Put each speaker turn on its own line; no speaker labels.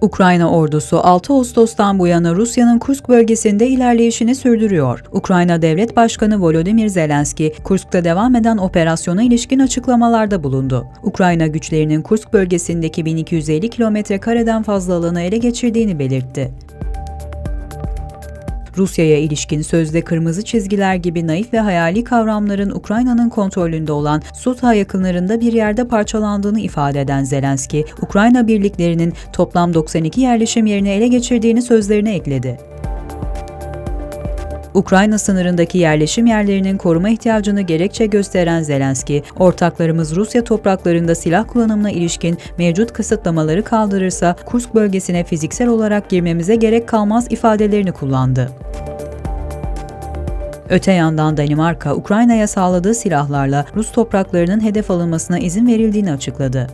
Ukrayna ordusu 6 Ağustos'tan bu yana Rusya'nın Kursk bölgesinde ilerleyişini sürdürüyor. Ukrayna Devlet Başkanı Volodymyr Zelenski, Kursk'ta devam eden operasyona ilişkin açıklamalarda bulundu. Ukrayna güçlerinin Kursk bölgesindeki 1250 kilometre kareden fazla alanı ele geçirdiğini belirtti. Rusya'ya ilişkin sözde kırmızı çizgiler gibi naif ve hayali kavramların Ukrayna'nın kontrolünde olan Suta yakınlarında bir yerde parçalandığını ifade eden Zelenski, Ukrayna birliklerinin toplam 92 yerleşim yerini ele geçirdiğini sözlerine ekledi. Ukrayna sınırındaki yerleşim yerlerinin koruma ihtiyacını gerekçe gösteren Zelenski, ortaklarımız Rusya topraklarında silah kullanımına ilişkin mevcut kısıtlamaları kaldırırsa Kursk bölgesine fiziksel olarak girmemize gerek kalmaz ifadelerini kullandı. Öte yandan Danimarka, Ukrayna'ya sağladığı silahlarla Rus topraklarının hedef alınmasına izin verildiğini açıkladı.